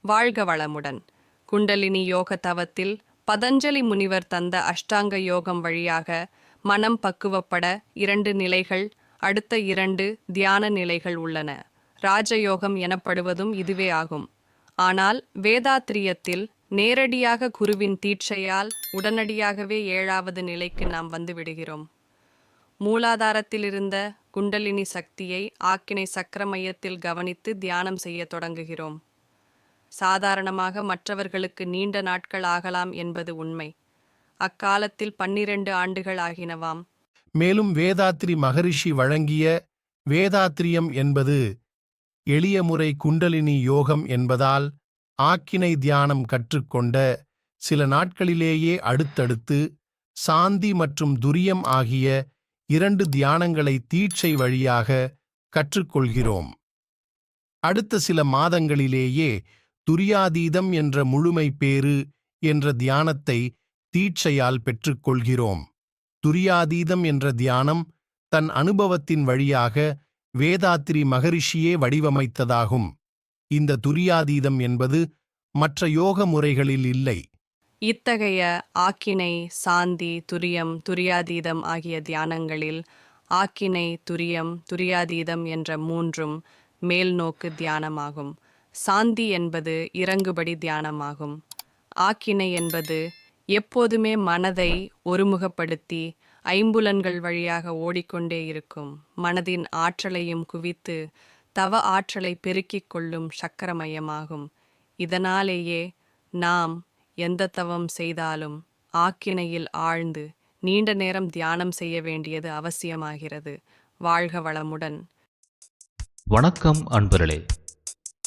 வாழ்க வளமுடன். குண்டலினி யோக தவத்தில் பதஞ்சலி முனிவர் தந்த அஷ்டாங்க யோகம் வழியாக மனம் பக்குவப்பட இரண்டு நிலைகள் அடுத்த இரண்டு தியான நிலைகள் உள்ளன. ராஜயோகம் எனப்படுவதும் இதுவே ஆகும். ஆனால் வேதாத்திரியத்தில் நேரடியாக குருவின் தீட்சையால் உடனடியாகவே ஏழாவது நிலைக்கு நாம் வந்து விடுகிறோம். மூலாதாரத்திலிருந்த குண்டலினி சக்தியை ஆக்கினை சக்கர மையத்தில் கவனித்து தியானம் செய்ய தொடங்குகிறோம். சாதாரணமாக மற்றவர்களுக்கு நீண்ட நாட்கள் ஆகலாம் என்பது உண்மை. அக்காலத்தில் பன்னிரண்டு ஆண்டுகள் ஆகினவாம். மேலும் வேதாத்ரி மகரிஷி வழங்கிய வேதாத்ரியம் என்பது எளிய முறை குண்டலினி யோகம் என்பதால் ஆக்கினை தியானம் கற்றுக்கொண்ட சில நாட்களிலேயே அடுத்தடுத்து சாந்தி மற்றும் துரியம் ஆகிய இரண்டு தியானங்களை தீட்சை வழியாக கற்றுக்கொள்கிறோம். அடுத்த சில மாதங்களிலேயே துரியாதீதம் என்ற முழுமை பேறு என்ற தியானத்தை தீட்சையால் பெற்றுக்கொள்கிறோம். துரியாதீதம் என்ற தியானம் தன் அனுபவத்தின் வழியாக வேதாத்திரி மகரிஷியே வடிவமைத்ததாகும். இந்த துரியாதீதம் என்பது மற்ற யோக முறைகளில் இல்லை. இத்தகைய ஆக்கினை சாந்தி துரியம் துரியாதீதம் ஆகிய தியானங்களில் ஆக்கினை துரியம் துரியாதீதம் என்ற மூன்றும் மேல்நோக்கு தியானமாகும். சாந்தி என்பது இறங்குபடி தியானமாகும். ஆக்கினை என்பது எப்போதுமே மனதை ஒருமுகப்படுத்தி ஐம்புலன்கள் வழியாக ஓடிக்கொண்டே இருக்கும். மனதின் ஆற்றலையும் குவித்து தவ ஆற்றலை பெருக்கிக் கொள்ளும் சக்கரமயமாகும். இதனாலேயே நாம் எந்த தவம் செய்தாலும் ஆக்கினையில் ஆழ்ந்து நீண்ட நேரம் தியானம் செய்ய வேண்டியது அவசியமாகிறது. வாழ்க வளமுடன். வணக்கம் அன்பர்களே.